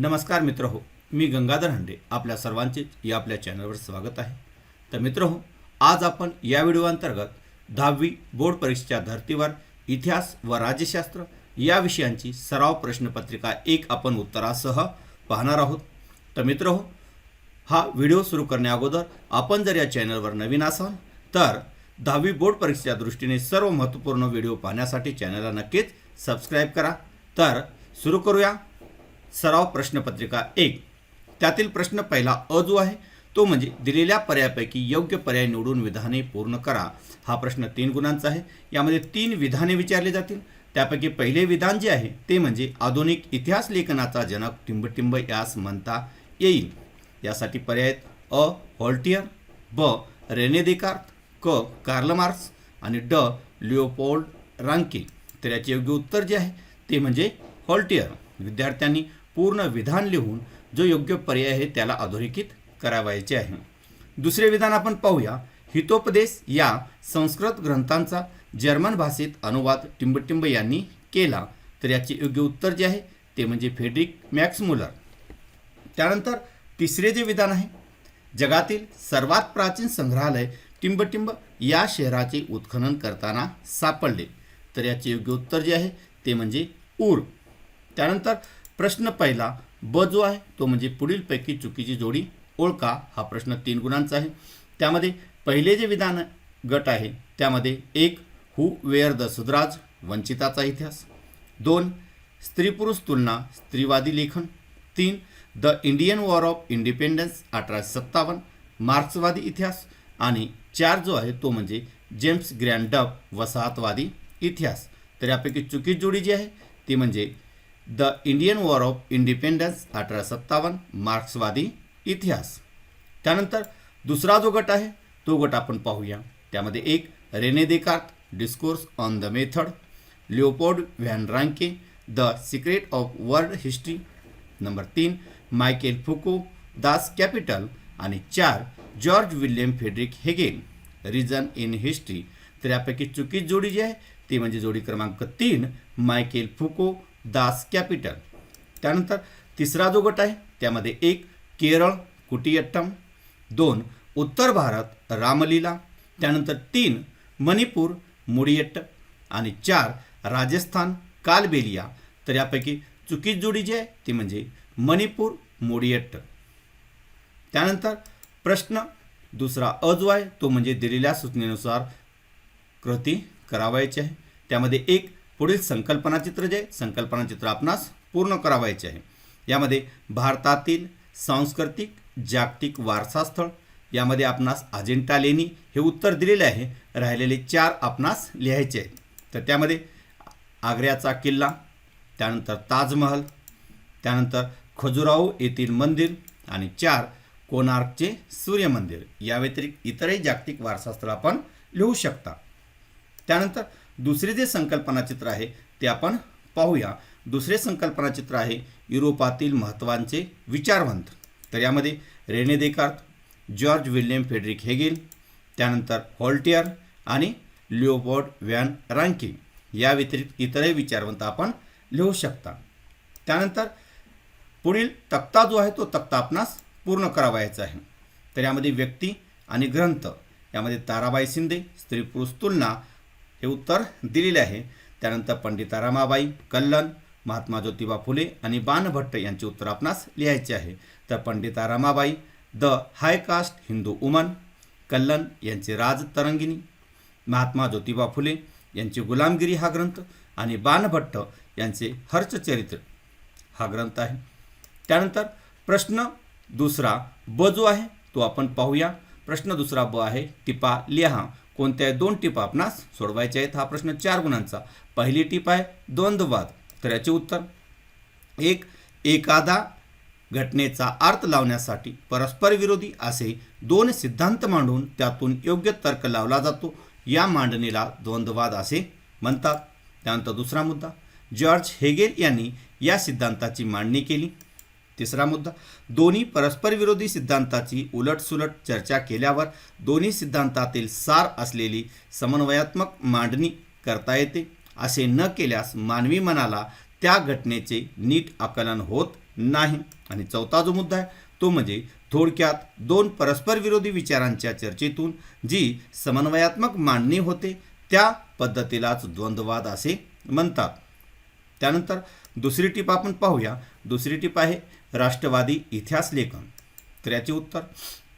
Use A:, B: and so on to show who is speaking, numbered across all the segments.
A: नमस्कार मित्र हो मी गंगाधर हंडे आपल्या सर्वांचे या आपल्या चॅनलवर स्वागत आहे. तर मित्र हो आज आपण या व्हिडिओ अंतर्गत दहावी बोर्ड परीक्षेच्या धर्तीवर इतिहास व राज्यशास्त्र या विषयांची सराव प्रश्नपत्रिका एक आपण उत्तरासह पाहणार आहोत. तर मित्र हो हा व्हिडिओ सुरू करण्या अगोदर आपण जर या चॅनलवर नवीन असाल तर दहावी बोर्ड परीक्षेच्या दृष्टीने सर्व महत्त्वपूर्ण व्हिडिओ पाहण्यासाठी चॅनलला नक्कीच सबस्क्राईब करा. तर सुरू करूया. सराव प्रश्नपत्रिका एक. त्यातील प्रश्न पहिला अ जो आहे तो म्हणजे दिलेल्या पर्यायापैकी योग्य पर्याय निवडून विधाने पूर्ण करा. हा प्रश्न तीन गुणांचा आहे. यामध्ये तीन विधाने विचारली जातील. त्यापैकी पहिले विधान जे आहे ते म्हणजे आधुनिक इतिहास लेखनाचा जनक टिंबटिंब यास म्हणता येईल. यासाठी पर्याय आहेत अ हॉल्टियर ब रेने देकार्त क कार्ल मार्क्स आणि ड लिओपोल्ड रांके. तर याचे योग्य उत्तर जे आहे ते म्हणजे हॉल्टियर. विद्यार्थ्यांनी पूर्ण विधान लिहून जो योग्य पर्याय आहे त्याला अधोरेखित करावायचे आहे. दुसरे विधान आपण पाहूया. हितोपदेश या संस्कृत ग्रंथांचा जर्मन भाषेत अनुवाद टिंबटिंब यांनी केला. तर याचे योग्य उत्तर जे आहे ते म्हणजे फेड्रिक मॅक्स मुलर त्यानंतर तिसरे जे विधान आहे जगातील सर्वात प्राचीन संग्रहालय टिंबटिंब या शहराचे उत्खनन करताना सापडले. तर याचे योग्य उत्तर जे आहे ते म्हणजे ऊर. त्यानंतर प्रश्न पहिला ब जो आहे तो म्हणजे पुढीलपैकी चुकीची जोडी ओळखा हा प्रश्न तीन गुणांचा आहे. त्यामध्ये पहिले जे विधान गट आहे त्यामध्ये एक हु वेअर द सुधराज वंचिताचा इतिहास. दोन स्त्री पुरुष तुलना स्त्रीवादी लेखन. तीन the Indian war of independence अठराशे सत्तावन्न मार्क्सवादी इतिहास. आणि चार जो आहे तो म्हणजे जेम्स ग्रँडप वसाहतवादी इतिहास. तर यापैकी चुकीची जोडी जी आहे ती म्हणजे the Indian war of independence अठरा सत्तावन्न मार्क्सवादी इतिहास. त्यानंतर दुसरा जो गट आहे तो गट आपण पाहूया. त्यामध्ये एक René Descartes discourse on the method Leopold von Ranke the secret of world history number तीन मायकेल फुको दास कॅपिटल आणि चार जॉर्ज विल्यम फेड्रिक हेगेन रिजन इन हिस्ट्री तर यापैकी चुकीची जोडी जी आहे ती म्हणजे जोडी क्रमांक तीन मायकेल फुको दास कॅपिटल. त्यानंतर तिसरा जो गट आहे त्यामध्ये एक केरळ कुटियट्टम. दोन उत्तर भारत रामलीला. त्यानंतर तीन मणिपूर मुडियट्ट. आणि चार राजस्थान कालबेलिया. तर यापैकी चुकीच जोडी जी आहे ती म्हणजे मणिपूर मुडियट्ट. त्यानंतर प्रश्न दुसरा अ जो आहे तो म्हणजे दिलेल्या सूचनेनुसार कृती करावायची आहे. त्यामध्ये एक पुढील संकल्पनाचित्र जे संकल्पनाचित्र आपणास पूर्ण करावायचे आहे. यामध्ये भारतातील सांस्कृतिक जागतिक वारसास्थळ यामध्ये आपणास अजिंठा लेणी हे उत्तर दिलेले आहे. राहिलेले चार आपणास लिहायचे आहेत. तर त्यामध्ये आग्र्याचा किल्ला त्यानंतर ताजमहल त्यानंतर खजुराहो येथील मंदिर आणि चार कोणार्कचे सूर्यमंदिर. या व्यतिरिक्त इतरही जागतिक वारसास्थळ आपण लिहू शकता. त्यानंतर दुसरे जे संकल्पनाचित्र आहे ते आपण पाहूया. दुसरे संकल्पनाचित्र आहे युरोपातील महत्त्वांचे विचारवंत. तर यामध्ये René Descartes George William Friedrich Hegel त्यानंतर हॉल्टियर आणि लिओबॉर्ड व्हॅन रँकिंग. या व्यतिरिक्त इतरही विचारवंत आपण लिहू शकता. त्यानंतर पुढील तक्ता जो आहे तो तक्ता आपणास पूर्ण करावायचा आहे. तर यामध्ये व्यक्ती आणि ग्रंथ यामध्ये ताराबाई शिंदे स्त्री पुरुष तुलना हे उत्तर दिलेले आहे. त्यानंतर पंडिता रमाबाई कल्लन महात्मा ज्योतिबा फुले आणि बाणभट्ट यांचे उत्तर आपणास लिहायचे आहे. तर Pandita Ramabai the high caste Hindu woman कल्लन यांचे राज तरंगिणी महात्मा ज्योतिबा फुले यांची गुलामगिरी हा ग्रंथ आणि बाणभट्ट यांचे हर्षचरित्र हा ग्रंथ आहे. त्यानंतर प्रश्न दुसरा ब जो आहे तो आपण पाहूया. प्रश्न दुसरा ब आहे टिपा लिहा. कोणत्या दोन टिपा आपणास सोडवायचे आहेत हा प्रश्न चार गुणांचा. पहिली टिप आहे द्वंद्ववाद. तर याचे उत्तर एक एखादा घटनेचा अर्थ लावण्यासाठी परस्पर विरोधी असे दोन सिद्धांत मांडून त्यातून योग्य तर्क लावला जातो. या मांडणीला द्वंद्ववाद असे म्हणतात. त्यानंतर दुसरा मुद्दा जॉर्ज हेगेल यांनी या सिद्धांताची मांडणी केली. तिसरा मुद्दा दोन्ही परस्पर विरोधी सिद्धांताची उलटसुलट चर्चा केल्यावर दोन्ही सिद्धांतातील सार असलेली समन्वयात्मक मांडणी करता येते. असे न केल्यास मानवी मनाला त्या घटनेचे नीट आकलन होत नाही. आणि चौथा जो मुद्दा आहे तो म्हणजे थोडक्यात दोन परस्पर विरोधी विचारांच्या चर्चेतून जी समन्वयात्मक मांडणी होते त्या पद्धतीलाच द्वंद्ववाद असे म्हणतात. त्यानंतर दुसरी टीप आपण पाहूया. दुसरी टीप आहे राष्ट्रवादी इतिहास लेखन. तर याचे उत्तर.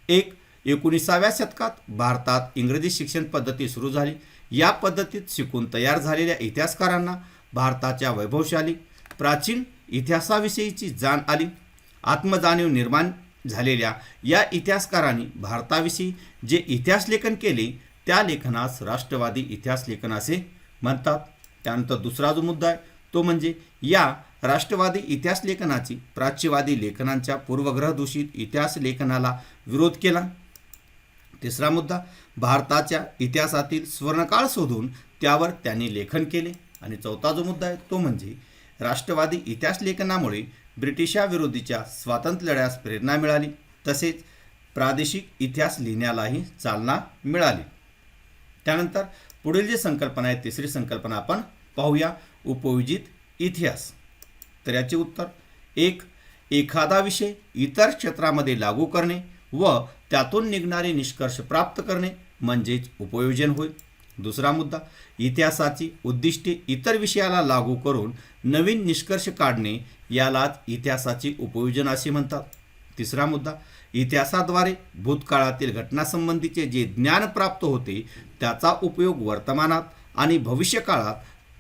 A: एक एकोणीसाव्या शतकात भारतात इंग्रजी शिक्षण पद्धती सुरू झाली. या पद्धतीत शिकून तयार झालेल्या इतिहासकारांना भारताच्या वैभवशाली प्राचीन इतिहासाविषयीची जाण आली. आत्मजाणीव निर्माण झालेल्या या इतिहासकारांनी भारताविषयी जे इतिहास लेखन केले त्या लेखनास राष्ट्रवादी इतिहास लेखन असे म्हणतात. त्यानंतर दुसरा जो मुद्दा आहे तो म्हणजे या राष्ट्रवादी इतिहास लेखनाची प्राच्यवादी लेखनांच्या पूर्वग्रह दूषित इतिहास लेखनाला विरोध केला. तिसरा मुद्दा भारताच्या इतिहासातील स्वर्णकाळ शोधून त्यावर त्यांनी लेखन केले. आणि चौथा जो मुद्दा आहे तो म्हणजे राष्ट्रवादी इतिहास लेखनामुळे ब्रिटिशाविरोधीच्या स्वातंत्र्य लढ्यास प्रेरणा मिळाली. तसेच प्रादेशिक इतिहास लिहिण्यालाही चालना मिळाली. त्यानंतर पुढील जी संकल्पना आहे तिसरी संकल्पना आपण पाहूया. उपयोजित इतिहास. तर याचे उत्तर एक एखादा विषय इतर क्षेत्रामध्ये लागू करणे व त्यातून निघणारे निष्कर्ष प्राप्त करणे म्हणजेच उपयोजन होय. दुसरा मुद्दा इतिहासाची उद्दिष्टे इतर विषयाला लागू करून नवीन निष्कर्ष काढणे यालाच इतिहासाची उपयोजन असे म्हणतात. तिसरा मुद्दा इतिहासाद्वारे भूतकाळातील घटनासंबंधीचे जे ज्ञान प्राप्त होते त्याचा उपयोग वर्तमानात आणि भविष्यकाळात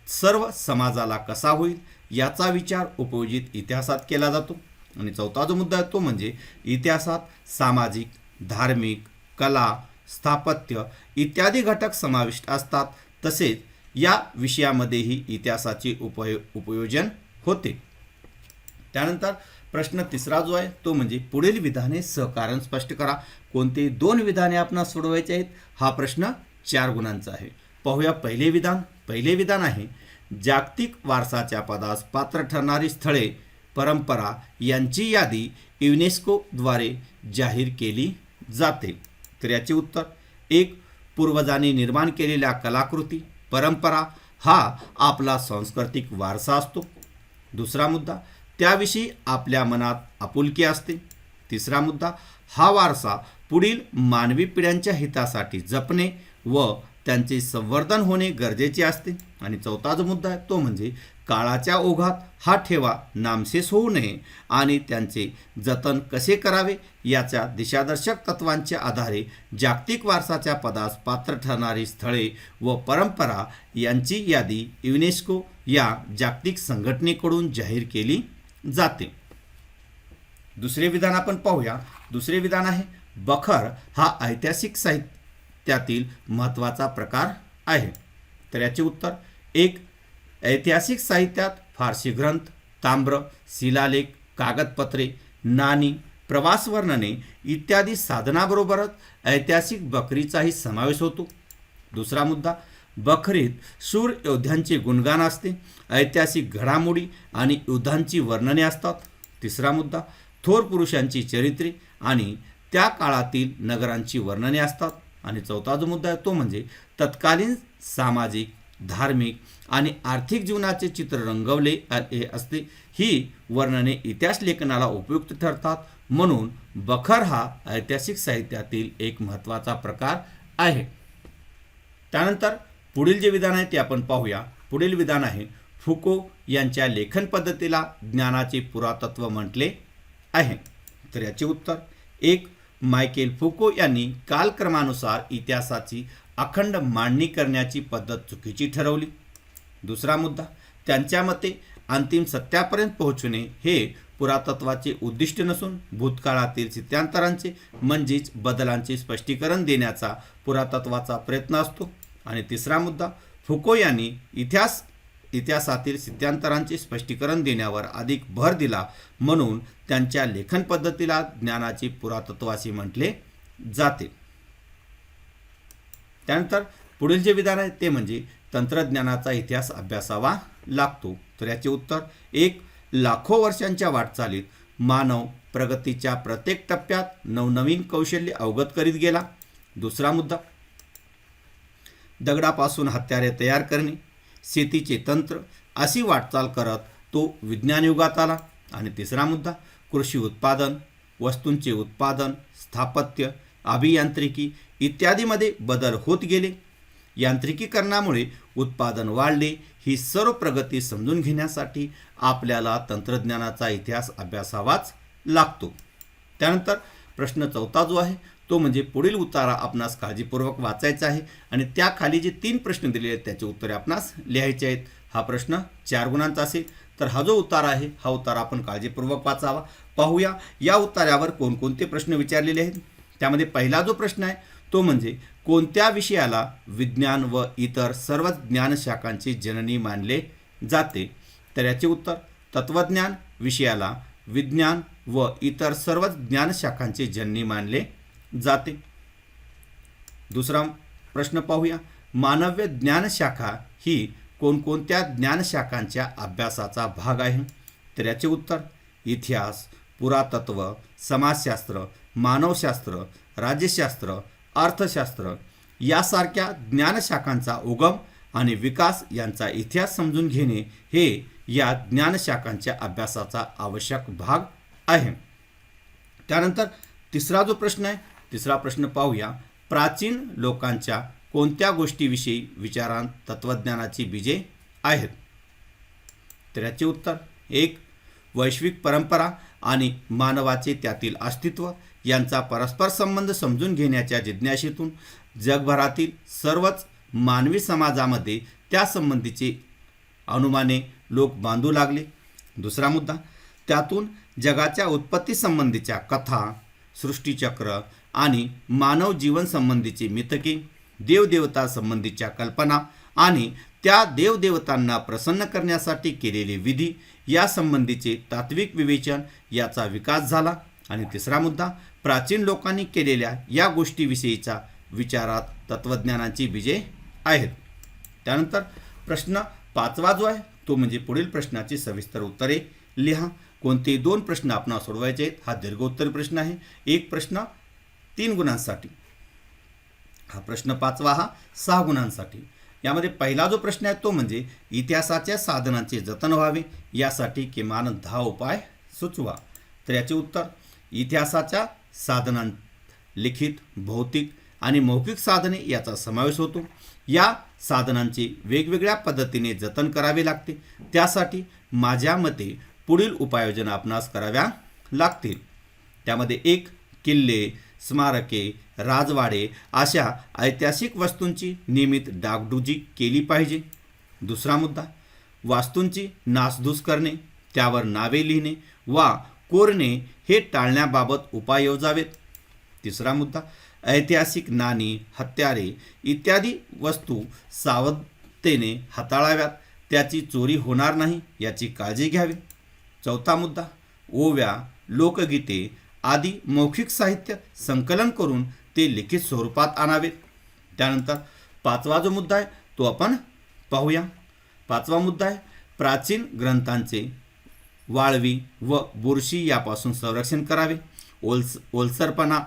A: सर्व समाजाला कसा होईल याचा विचार उपयोजित इतिहासात केला जातो. आणि चौथा जो मुद्दा आहे तो म्हणजे इतिहासात सामाजिक धार्मिक कला स्थापत्य इत्यादी घटक समाविष्ट असतात. तसेच या विषयामध्येही इतिहासाचे उपयो उपयोजन होते. त्यानंतर प्रश्न तिसरा जो आहे तो म्हणजे पुढील विधाने सहकारण स्पष्ट करा. कोणते दोन विधाने आपण सोडवायचे आहेत? हा प्रश्न चार गुणांचा आहे. पाहूया पहिले विधान. पहिले विधान आहे. जागतिक वारसाच्या पदास पात्र ठरणारी स्थळे परंपरा यांची यादी युनेस्कोद्वारे जाहीर केली जाते. तर याचे उत्तर एक पूर्वजांनी निर्माण केलेल्या कलाकृती परंपरा हा आपला सांस्कृतिक वारसा असतो. दुसरा मुद्दा त्याविषयी आपल्या मनात आपुलकी असते. तिसरा मुद्दा हा वारसा पुढील मानवी पिढ्यांच्या हितासाठी जपणे व त्यांचे संवर्धन होणे गरजेचे असते. आणि चौथा जो मुद्दा आहे तो म्हणजे काळाच्या ओघात हा ठेवा नामशेष होऊ नये आणि त्यांचे जतन कसे करावे याच्या दिशादर्शक तत्वांच्या आधारे जागतिक वारसाच्या पदास पात्र ठरणारी स्थळे व परंपरा यांची यादी युनेस्को या जागतिक संघटनेकडून जाहीर केली जाते. दुसरे विधान आपण पाहूया. दुसरे विधान आहे बखर हा ऐतिहासिक साहित्य त्यातील महत्त्वाचा प्रकार आहे. तर याचे उत्तर एक ऐतिहासिक साहित्यात फारसी ग्रंथ ताम्र शिलालेख कागदपत्रे नाणी प्रवास वर्णने इत्यादी साधनाबरोबरच ऐतिहासिक बकरीचाही समावेश होतो. दुसरा मुद्दा बखरीत सूर योद्ध्यांचे गुणगान असते ऐतिहासिक घडामोडी आणि युद्धांची वर्णने असतात. तिसरा मुद्दा थोर पुरुषांची चरित्रे आणि त्या काळातील नगरांची वर्णने असतात. आणि चौथा जो मुद्दा आहे तो म्हणजे तत्कालीन सामाजिक धार्मिक आणि आर्थिक जीवनाचे चित्र रंगवले असते. ही वर्णने इतिहास लेखनाला उपयुक्त ठरतात. म्हणून बखर हा ऐतिहासिक साहित्यातील एक महत्त्वाचा प्रकार आहे. त्यानंतर पुढील जे विधान आहे ते आपण पाहूया. पुढील विधान आहे फुको यांच्या लेखन पद्धतीला ज्ञानाचे पुरातत्व म्हटले आहे. तर याचे उत्तर एक मायकेल फुको यांनी कालक्रमानुसार इतिहासाची अखंड मांडणी करण्याची पद्धत चुकीची ठरवली. दुसरा मुद्दा त्यांच्या मते अंतिम सत्यापर्यंत पोहोचणे हे पुरातत्वाचे उद्दिष्ट नसून भूतकाळातील स्थित्यांतरांचे म्हणजेच बदलांचे स्पष्टीकरण देण्याचा पुरातत्वाचा प्रयत्न असतो. आणि तिसरा मुद्दा फुको यांनी इतिहास इतिहासातील स्थित्यांतरांचे स्पष्टीकरण देण्यावर अधिक भर दिला म्हणून त्यांच्या लेखन पद्धतीला ज्ञानाची पुरातत्व असे म्हटले जाते. त्यानंतर पुढील जे विधान आहे ते म्हणजे तंत्रज्ञानाचा इतिहास अभ्यासावा लागतो. तर याचे उत्तर एक लाखो वर्षांच्या वाटचालीत मानव प्रगतीच्या प्रत्येक टप्प्यात नवनवीन कौशल्य अवगत करीत गेला. दुसरा मुद्दा दगडापासून हत्यारे तयार करणे. शेतीचे तंत्र अशी वाटचाल करत तो विज्ञान युगात आला. आणि तिसरा मुद्दा कृषी उत्पादन वस्तूंचे उत्पादन स्थापत्य अभियांत्रिकी इत्यादीमध्ये बदल होत गेले. यांत्रिकीकरणामुळे उत्पादन वाढले ही सर्व प्रगती समजून घेण्यासाठी आपल्याला तंत्रज्ञानाचा इतिहास अभ्यासावाच लागतो. त्यानंतर प्रश्न चौथा जो आहे तो म्हणजे पुढील उतारा आपणास काळजीपूर्वक वाचायचा आहे आणि त्याखाली जे तीन प्रश्न दिले आहेत त्याचे उत्तरे आपणास लिहायचे आहेत. हा प्रश्न चार गुणांचा असेल तर हा जो उतारा आहे हा उतारा आपण काळजीपूर्वक वाचावा. पाहूया. या उत्तरावर कोणकोणते प्रश्न विचारलेले आहेत? त्यामध्ये पहिला जो प्रश्न आहे तो म्हणजे कोणत्या विषयाला विज्ञान व इतर सर्व ज्ञानशाखांची जननी मानले जाते? तर याचे उत्तर तत्वज्ञान विषयाला विज्ञान व इतर सर्व ज्ञानशाखांची जननी मानले जाते. दुसरा प्रश्न पाहूया. मानव्य ज्ञानशाखा ही कोणकोणत्या ज्ञानशाखांच्या अभ्यासाचा भाग आहे? तर याचे उत्तर इतिहास पुरातत्व समाजशास्त्र मानवशास्त्र राज्यशास्त्र अर्थशास्त्र यासारख्या ज्ञानशाखांचा उगम आणि विकास यांचा इतिहास समजून घेणे हे या ज्ञानशाखांच्या अभ्यासाचा आवश्यक भाग आहे. त्यानंतर तिसरा जो प्रश्न आहे तिसरा प्रश्न पाहूया. प्राचीन लोकांच्या कोणत्या गोष्टीविषयी विचारां तत्त्वज्ञानाची बीजे आहेत? तर याचे उत्तर एक वैश्विक परंपरा आणि मानवाचे त्यातील अस्तित्व यांचा परस्पर संबंध समजून घेण्याच्या जिज्ञासेतून जगभरातील सर्वच मानवी समाजामध्ये त्यासंबंधीचे अनुमाने लोक बांधू लागले. दुसरा मुद्दा त्यातून जगाच्या उत्पत्तीसंबंधीच्या कथा सृष्टीचक्र आणि मानव जीवनसंबंधीचे मितके देवदेवता संबंधीच्या कल्पना आणि त्या देवदेवतांना प्रसन्न करण्यासाठी केलेले विधी यासंबंधीचे तात्विक विवेचन याचा विकास झाला. आणि तिसरा मुद्दा प्राचीन लोकांनी केलेल्या या गोष्टीविषयीचा विचारात तत्त्वज्ञानाची बीजे आहेत. त्यानंतर प्रश्न पाचवा जो आहे तो म्हणजे पुढील प्रश्नाची सविस्तर उत्तरे लिहा. कोणते दोन प्रश्न आपण सोडवायचे आहेत हा दीर्घोत्तरी प्रश्न आहे. एक प्रश्न तीन गुणांसाठी. हा प्रश्न पाचवा हा सहा गुणांसाठी. यामध्ये पहिला जो प्रश्न आहे तो म्हणजे इतिहासाच्या साधनांचे जतन व्हावे यासाठी किमान दहा उपाय सुचवा. तर याचे उत्तर इतिहासाच्या साधनां लिखित भौतिक आणि मौखिक साधने याचा समावेश होतो. या साधनांचे वेगवेगळ्या पद्धतीने जतन करावे लागते. त्यासाठी माझ्या मते पुढील उपाययोजना आपणास कराव्या लागतील. त्यामध्ये एक किल्ले स्मारके राजवाडे अशा ऐतिहासिक वस्तूंची नियमित डागडुजी केली पाहिजे. दुसरा मुद्दा वास्तूंची नासधूस करणे त्यावर नावे लिहिणे वा कोरणे हे टाळण्याबाबत उपाय योजावेत. तिसरा मुद्दा ऐतिहासिक नाणी हत्यारे इत्यादी वस्तू सावधतेने हाताळाव्यात. त्याची चोरी होणार नाही याची काळजी घ्यावी. चौथा मुद्दा ओव्या लोकगीते आदी मौखिक साहित्य संकलन करून ते लिखित स्वरूपात आणावेत त्यानंतर पाचवा जो मुद्दा आहे तो आपण पाहूया. पाचवा मुद्दा आहे प्राचीन ग्रंथांचे वाळवी व बुरशी यापासून संरक्षण करावे. ओलस ओलसरपणा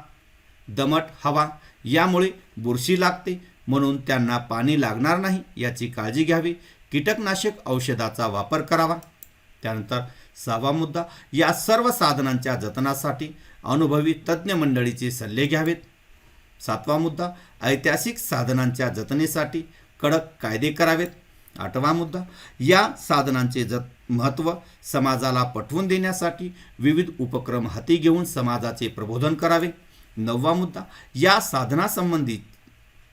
A: दमट हवा यामुळे बुरशी लागते म्हणून त्यांना पाणी लागणार नाही याची काळजी घ्यावी. कीटकनाशक औषधाचा वापर करावा. त्यानंतर सहावा मुद्दा या सर्व साधनांच्या जतनासाठी अनुभवी तज्ज्ञ मंडळीचे सल्ले घ्यावेत. सातवा मुद्दा ऐतिहासिक साधनांच्या जतनेसाठी कडक कायदे करावेत. आठवा मुद्दा या साधनांचे जत महत्त्व समाजाला पटवून देण्यासाठी विविध उपक्रम हाती घेऊन समाजाचे प्रबोधन करावे. नववा मुद्दा या साधनासंबंधित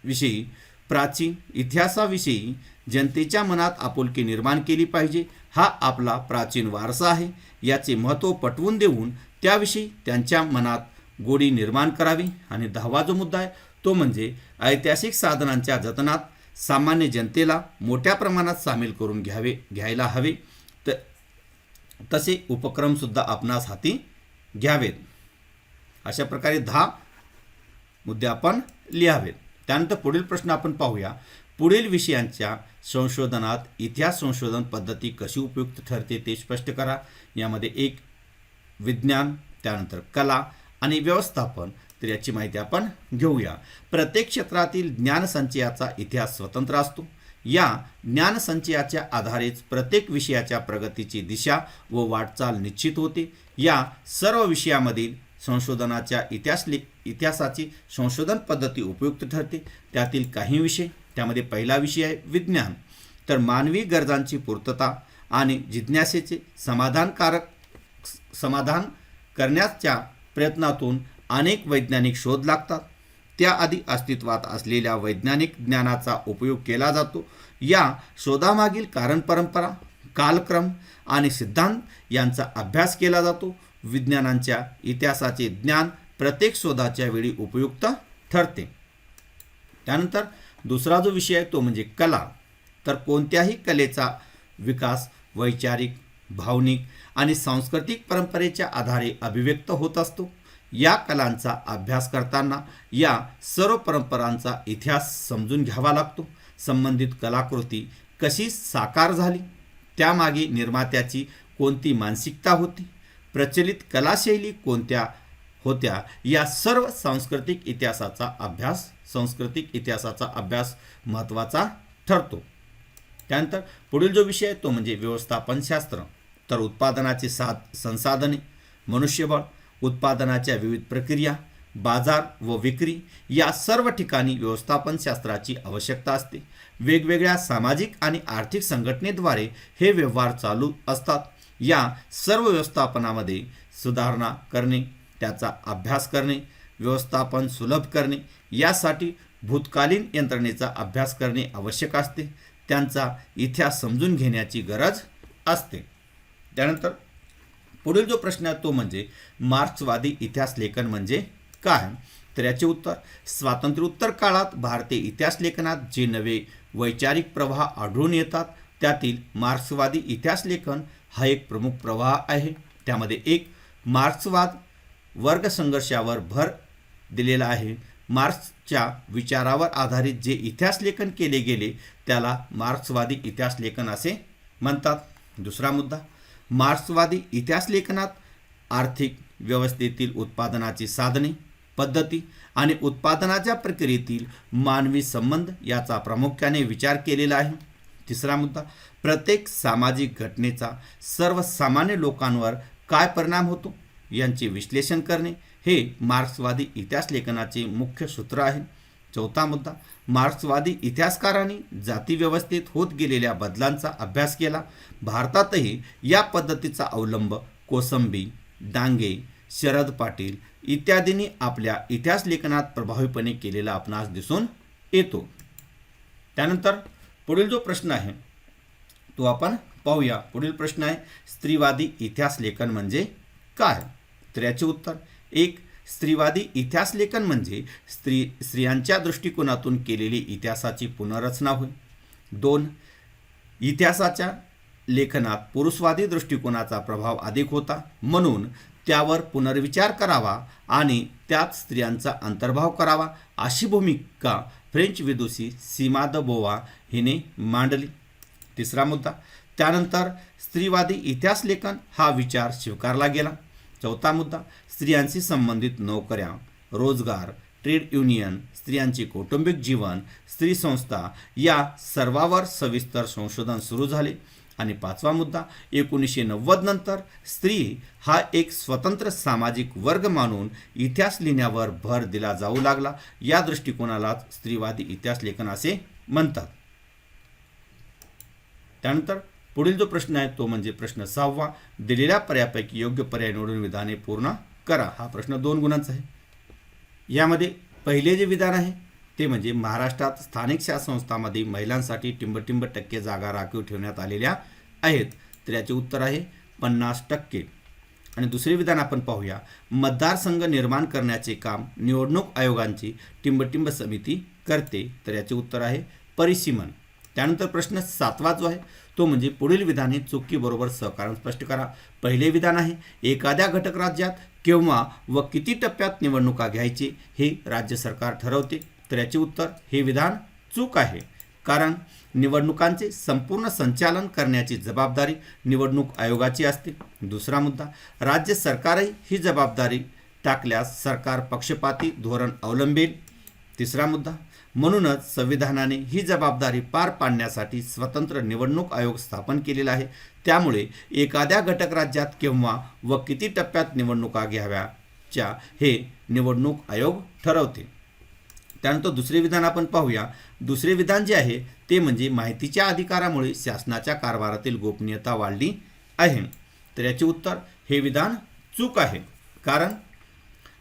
A: विषयी प्राचीन इतिहासाविषयी जनतेच्या मनात आपुलकी निर्माण केली पाहिजे. हा आपला प्राचीन वारसा आहे. याचे महत्त्व पटवून देऊन त्याविषयी त्यांच्या मनात गोडी निर्माण करावी. आणि दहावा जो मुद्दा आहे तो म्हणजे ऐतिहासिक साधनांच्या जतनात सामान्य जनतेला मोठ्या प्रमाणात सामील करून घ्यावे घ्यायला हवे. त तसे उपक्रमसुद्धा आपणास हाती घ्यावेत. अशा प्रकारे दहा मुद्दे आपण लिहावेत. त्यानंतर पुढील प्रश्न आपण पाहूया. पुढील विषयांच्या संशोधनात इतिहास संशोधन पद्धती कशी उपयुक्त ठरते ते स्पष्ट करा. यामध्ये एक विज्ञान त्यानंतर कला आणि व्यवस्थापन तर याची माहिती आपण घेऊया. प्रत्येक क्षेत्रातील ज्ञानसंचयाचा इतिहास स्वतंत्र असतो. या ज्ञानसंचयाच्या आधारेच प्रत्येक विषयाच्या प्रगतीची दिशा व वाटचाल निश्चित होते. या सर्व विषयामधील संशोधनाच्या इतिहास इतिहासाची संशोधन पद्धती उपयुक्त ठरते. त्यातील काही विषय त्यामध्ये पहिला विषय आहे विज्ञान. तर मानवी गरजांची पूर्तता आणि जिज्ञासेचे समाधानकारक समाधान करण्याच्या प्रयत्नातून अनेक वैज्ञानिक शोध लागतात. त्याआधी अस्तित्वात असलेल्या वैज्ञानिक ज्ञानाचा उपयोग केला जातो. या शोधामागील कारण परंपरा कालक्रम आणि सिद्धांत यांचा अभ्यास केला जातो. विज्ञानांच्या इतिहासाचे ज्ञान प्रत्येक शोधाच्या वेळी उपयुक्त ठरते. त्यानंतर दुसरा जो विषय आहे तो म्हणजे कला. तर कोणत्याही कलेचा विकास वैचारिक भावनिक आणि सांस्कृतिक परंपरेच्या आधारे अभिव्यक्त होत असतो. या कलांचा अभ्यास करताना या सर्व परंपरांचा इतिहास समजून घ्यावा लागतो. संबंधित कलाकृती कशी साकार झाली? त्यामागे निर्मात्याची कोणती मानसिकता होती? प्रचलित कलाशैली कोणत्या होत्या? या सर्व सांस्कृतिक इतिहासाचा अभ्यास सांस्कृतिक इतिहासाचा अभ्यास महत्त्वाचा ठरतो. त्यानंतर पुढील जो विषय आहे तो म्हणजे व्यवस्थापनशास्त्र. तर उत्पादनाचे साध संसाधने मनुष्यबळ उत्पादनाच्या विविध प्रक्रिया बाजार व विक्री या सर्व ठिकाणी व्यवस्थापनशास्त्राची आवश्यकता असते. वेगवेगळ्या सामाजिक आणि आर्थिक संघटनेद्वारे हे व्यवहार चालू असतात. या सर्व व्यवस्थापनामध्ये सुधारणा करणे त्याचा अभ्यास करणे व्यवस्थापन सुलभ करणे यासाठी भूतकालीन यंत्रणेचा अभ्यास करणे आवश्यक असते. त्यांचा इतिहास समजून घेण्याची गरज असते. त्यानंतर पुढील जो प्रश्न आहे तो म्हणजे मार्क्सवादी इतिहास लेखन म्हणजे काय? तर याचे उत्तर स्वातंत्र्योत्तर काळात भारतीय इतिहास लेखनात जे नवे वैचारिक प्रवाह आढळून येतात त्यातील मार्क्सवादी इतिहास लेखन हा एक प्रमुख प्रवाह आहे. त्यामध्ये एक मार्क्सवाद वर्ग संघर्षावर भर दिलेला आहे. मार्क्सच्या विचारावर आधारित जे इतिहास लेखन केले गेले त्याला मार्क्सवादी इतिहास लेखन असे म्हणतात. दुसरा मुद्दा मार्क्सवादी इतिहास लेखनात आर्थिक व्यवस्थेतील उत्पादनाची साधने पद्धती आणि उत्पादनाच्या प्रक्रियेतील मानवी संबंध याचा प्रामुख्याने विचार केलेला आहे. तिसरा मुद्दा प्रत्येक सामाजिक घटनेचा सर्वसामान्य लोकांवर काय परिणाम होतो यांचे विश्लेषण करणे हे मार्क्सवादी इतिहास लेखनाचे मुख्य सूत्र आहे. चौथा मुद्दा मार्क्सवादी इतिहासकारांनी जातीव्यवस्थेत होत गेलेल्या बदलांचा अभ्यास केला. भारतातही या पद्धतीचा अवलंब कोसंबी डांगे शरद पाटील इत्यादींनी आपल्या इतिहास लेखनात प्रभावीपणे केलेला आपणास दिसून येतो. त्यानंतर पुढील जो प्रश्न आहे तो आपण पाहूया. पुढील प्रश्न आहे स्त्रीवादी इतिहास लेखन म्हणजे काय? तर याचे उत्तर एक स्त्रीवादी इतिहास लेखन म्हणजे स्त्री स्त्रियांच्या दृष्टिकोनातून केलेली इतिहासाची पुनर्रचना होय. दोन इतिहासाच्या लेखनात पुरुषवादी दृष्टिकोनाचा प्रभाव अधिक होता. म्हणून त्यावर पुनर्विचार करावा आणि त्यात स्त्रियांचा अंतर्भाव करावा अशी भूमिका फ्रेंच विदुषी सीमा द बोवा हिने मांडली. तिसरा मुद्दा. त्यानंतर स्त्रीवादी इतिहास लेखन हा विचार स्वीकारला गेला. चौथा मुद्दा स्त्रियांशी संबंधित नोकऱ्या रोजगार ट्रेड युनियन स्त्रियांचे कौटुंबिक जीवन स्त्री संस्था या सर्वावर सविस्तर संशोधन सुरू झाले. आणि पाचवा मुद्दा एकोणीसशे नव्वद नंतर स्त्री हा एक स्वतंत्र सामाजिक वर्ग मानून इतिहास लिहिण्यावर भर दिला जाऊ लागला. या दृष्टिकोनालाच स्त्रीवादी इतिहास लेखन असे म्हणतात. त्यानंतर पुढील जो प्रश्न आहे तो म्हणजे प्रश्न सहावा. दिलेल्या पर्यापैकी योग्य पर्याय निवडून विधाने पूर्ण करा. हा प्रश्न दोन गुणांचा आहे. यामध्ये पहिले जे विधान आहे ते म्हणजे महाराष्ट्रात स्थानिक शासनसंस्थांमध्ये महिलांसाठी टिंबटिंब टक्के जागा राखीव ठेवण्यात आलेल्या आहेत. तर याचे उत्तर आहे पन्नास टक्के. आणि दुसरे विधान आपण पाहूया. मतदारसंघ निर्माण करण्याचे काम निवडणूक आयोगांची टिंबटिंब समिती करते. तर याचे उत्तर आहे परिसीमन. त्यानंतर प्रश्न सातवा जो आहे तो म्हणजे पुढील विधान हे चुकीबरोबर सहकारण स्पष्ट करा. पहिले विधान आहे एखाद्या घटक राज्यात केव्हा व किती टप्प्यात निवडणुका घ्यायची हे राज्य सरकार ठरवते. तर याचे उत्तर हे विधान चूक आहे. कारण निवडणुकांचे संपूर्ण संचालन करण्याची जबाबदारी निवडणूक आयोगाची असते. दुसरा मुद्दा राज्य सरकारही ही जबाबदारी टाकल्यास सरकार पक्षपाती धोरण अवलंबेल. तिसरा मुद्दा म्हणूनच संविधानाने ही जबाबदारी पार पाडण्यासाठी स्वतंत्र निवडणूक आयोग स्थापन केलेला आहे. त्यामुळे एखाद्या घटक राज्यात केव्हा व किती टप्प्यात निवडणुका घ्याव्याच्या हे निवडणूक आयोग ठरवते. त्यानंतर दुसरे विधान आपण पाहूया. दुसरे विधान जे आहे ते म्हणजे माहितीच्या अधिकारामुळे शासनाच्या कारभारातील गोपनीयता वाढली आहे. तर याचे उत्तर हे विधान चूक आहे. कारण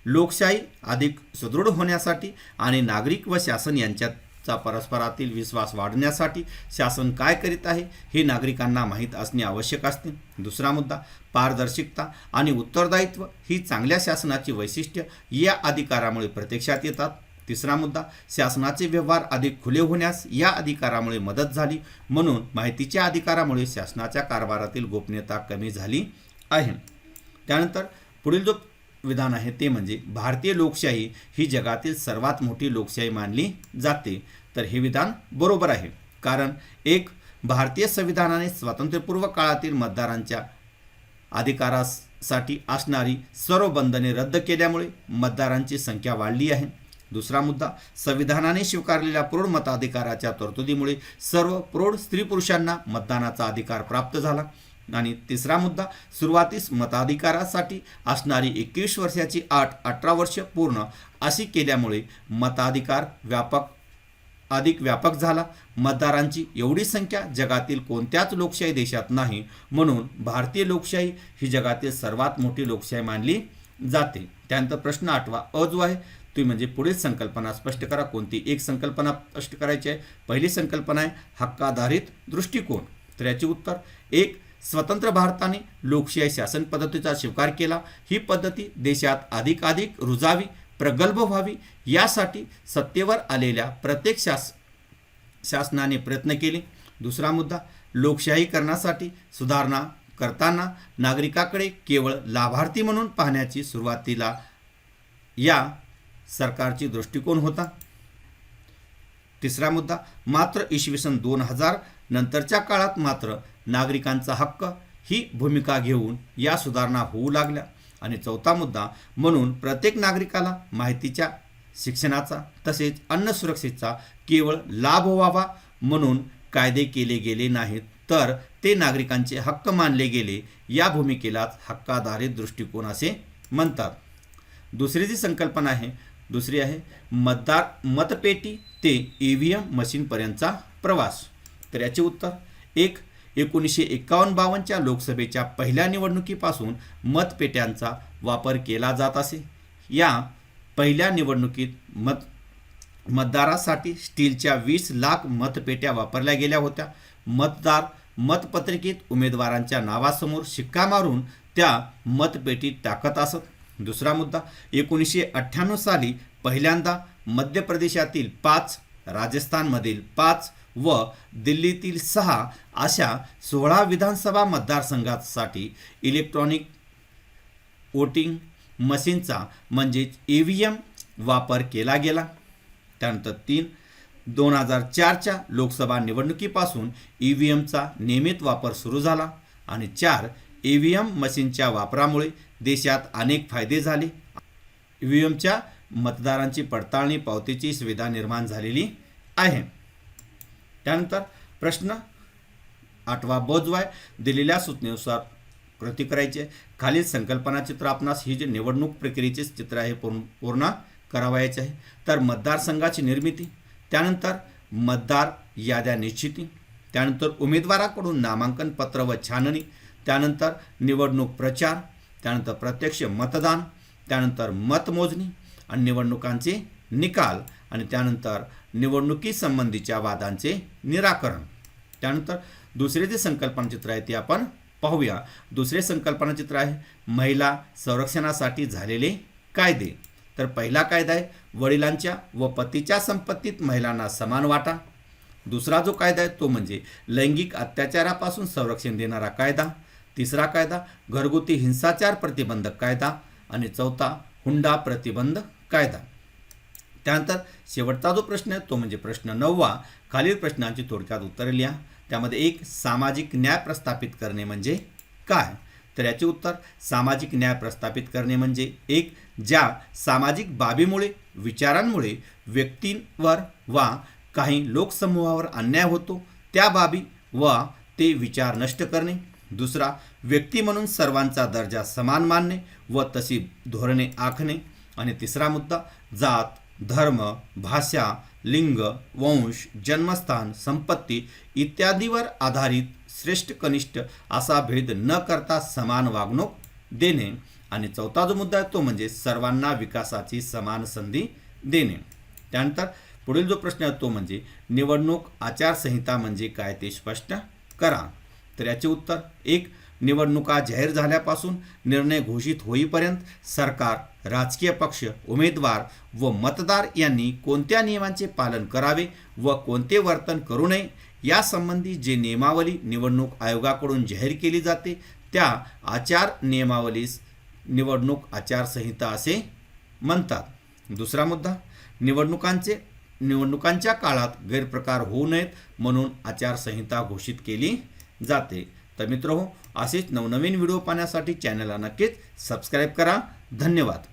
A: लोकशाही अधिक सुदृढ होण्यासाठी आणि नागरिक व शासन यांच्याचा परस्परातील विश्वास वाढण्यासाठी शासन काय करीत आहे हे नागरिकांना माहीत असणे आवश्यक असते. दुसरा मुद्दा पारदर्शकता आणि उत्तरदायित्व ही चांगल्या शासनाची वैशिष्ट्य या अधिकारामुळे प्रत्यक्षात येतात. तिसरा मुद्दा शासनाचे व्यवहार अधिक खुले होण्यास या अधिकारामुळे मदत झाली म्हणून माहितीच्या अधिकारामुळे शासनाच्या कारभारातील गोपनीयता कमी झाली आहे. त्यानंतर पुढील जो विधान आहे ते म्हणजे भारतीय लोकशाही ही जगातील सर्वात मोठी लोकशाही मानली जाते. तर हे विधान बरोबर आहे. कारण एक भारतीय संविधानाने स्वातंत्र्यपूर्व काळातील मतदारांच्या अधिकारासाठी असणारी सर्व बंधने रद्द केल्यामुळे मतदारांची संख्या वाढली आहे. दुसरा मुद्दा संविधानाने स्वीकारलेल्या प्रौढ मताधिकाराच्या तरतुदीमुळे सर्व प्रौढ स्त्री पुरुषांना मतदानाचा अधिकार प्राप्त झाला. आणि तिसरा मुद्दा सुरुवातीस मताधिकारासाठी असणारी एकवीस वर्षाची आठ अठरा वर्ष पूर्ण अशी केल्यामुळे मताधिकार व्यापक अधिक व्यापक झाला. मतदारांची एवढी संख्या जगातील कोणत्याच लोकशाही देशात नाही म्हणून भारतीय लोकशाही ही जगातील सर्वात मोठी लोकशाही मानली जाते. त्यानंतर प्रश्न आठवा अ जो आहे. तुम्ही म्हणजे पुढील संकल्पना स्पष्ट करा. कोणती एक संकल्पना स्पष्ट करायची आहे? पहिली संकल्पना आहे हक्काधारित दृष्टिकोन. तर याचे उत्तर एक स्वतंत्र भारताने लोकशाही शासन पद्धतीचा स्वीकार केला. ही पद्धती देशात अधिकाधिक रुजावी प्रगल्भ व्हावी यासाठी सत्तेवर आलेल्या प्रत्येक शास शासनाने प्रयत्न केले. दुसरा मुद्दा लोकशाहीकरणासाठी सुधारणा करताना नागरिकाकडे केवळ लाभार्थी म्हणून पाहण्याची सुरुवातीला या सरकारची दृष्टिकोन होता. तिसरा मुद्दा मात्र इसवी सन दोन हजार नंतरच्या काळात मात्र नागरिकांचा हक्क ही भूमिका घेऊन या सुधारणा होऊ लागल्या. आणि चौथा मुद्दा म्हणून प्रत्येक नागरिकाला माहितीच्या शिक्षणाचा तसेच अन्न सुरक्षेचा केवळ लाभ व्हावा म्हणून कायदे केले गेले नाहीत तर ते नागरिकांचे हक्क मानले गेले या भूमिकेलाच हक्काधारित दृष्टिकोन असे म्हणतात. दुसरी जी संकल्पना आहे दुसरी आहे मतदार मतपेटी ते ई व्ही एम मशीनपर्यंतचा प्रवास. तर याचे उत्तर एक एकोणीसशे एकावन्न बावन्नच्या लोकसभेच्या पहिल्या निवडणुकीपासून मतपेट्यांचा वापर केला जात असे. या पहिल्या निवडणुकीत मत मतदारासाठी स्टीलच्या वीस लाख मतपेट्या वापरल्या गेल्या होत्या. मतदार मतपत्रिकेत उमेदवारांच्या नावासमोर शिक्का मारून त्या मतपेटीत टाकत असत. दुसरा मुद्दा एकोणीसशे अठ्ठ्याण्णव साली पहिल्यांदा मध्य प्रदेशातील पाच राजस्थानमधील पाच व दिल्लीतील सहा अशा सोळा विधानसभा मतदारसंघासाठी इलेक्ट्रॉनिक वोटिंग मशीनचा म्हणजेच ई व्ही एम वापर केला गेला. त्यानंतर तीन दोन हजार चारच्या लोकसभा निवडणुकीपासून ई व्ही एमचा नियमित वापर सुरू झाला आणि चार ई व्ही एम मशीनच्या वापरामुळे देशात अनेक फायदे झाले. ई व्ही एमच्या मतदारांची पडताळणी पावतीची सुविधा निर्माण झालेली आहे. त्यानंतर प्रश्न आठवा बोजवाय दिलेल्या सूचनेनुसार कृती करायचे. खालील संकल्पना चित्र आपणास ही जे निवडणूक प्रक्रियेचे चित्र आहे पूर्ण पूर्ण करावायचे आहे. तर मतदारसंघाची निर्मिती त्यानंतर मतदार याद्या निश्चिती त्यानंतर उमेदवाराकडून नामांकन पत्र व छाननी त्यानंतर निवडणूक प्रचार त्यानंतर प्रत्यक्ष मतदान त्यानंतर मतमोजणी आणि निवडणुकांचे निकाल आणि त्यानंतर निवडणुकीसंबंधीच्या वादांचे निराकरण. त्यानंतर दुसरे जे संकल्पना चित्र आहे ते आपण पाहूया. दुसरे संकल्पनाचित्र आहे महिला संरक्षणासाठी झालेले कायदे. तर पहिला कायदा आहे वडिलांच्या व पतीच्या संपत्तीत महिलांना समान वाटा. दुसरा जो कायदा आहे तो म्हणजे लैंगिक अत्याचारापासून संरक्षण देणारा कायदा. तिसरा कायदा घरगुती हिंसाचार प्रतिबंधक कायदा आणि चौथा हुंडा प्रतिबंध कायदा. त्यानंतर शेवटचा जो प्रश्न आहे तो म्हणजे प्रश्न नववा. खालील प्रश्नांची थोडक्यात उत्तरे लिहा. त्यामध्ये एक सामाजिक न्याय प्रस्थापित करणे म्हणजे काय? तर याचे उत्तर सामाजिक न्याय प्रस्थापित करणे म्हणजे एक ज्या सामाजिक बाबीमुळे विचारांमुळे व्यक्तींवर वा काही लोकसमूहावर अन्याय होतो त्या बाबी वा ते विचार नष्ट करणे. दुसरा व्यक्ती म्हणून सर्वांचा दर्जा समान मानणे व तशी धोरणे आखणे. आणि तिसरा मुद्दा जात धर्म भाषा लिंग वंश जन्मस्थान संपत्ती इत्यादीवर आधारित श्रेष्ठ कनिष्ठ असा भेद न करता समान वागणूक देणे. आणि चौथा जो मुद्दा आहे तो म्हणजे सर्वांना विकासाची समान संधी देणे. त्यानंतर पुढील जो प्रश्न आहे तो म्हणजे निवडणूक आचारसंहिता म्हणजे काय ते स्पष्ट करा. तर याचे उत्तर एक निवडणुका जाहीर झाल्यापासून निर्णय घोषित होईपर्यंत सरकार राजकीय पक्ष उमेदवार व मतदार यांनी कोणत्या नियमांचे पालन करावे व कोणते वर्तन करू नये यासंबंधी जे नियमावली निवडणूक आयोगाकडून जाहीर केली जाते त्या आचार नियमावलीस निवडणूक आचारसंहिता असे म्हणतात. दुसरा मुद्दा निवडणुकांचे निवडणुकांच्या काळात गैरप्रकार होऊ नयेत म्हणून आचारसंहिता घोषित केली जाते. तर मित्र हो असेच नवनवीन व्हिडिओ पाहण्यासाठी चॅनलला नक्कीच सबस्क्राईब करा. धन्यवाद.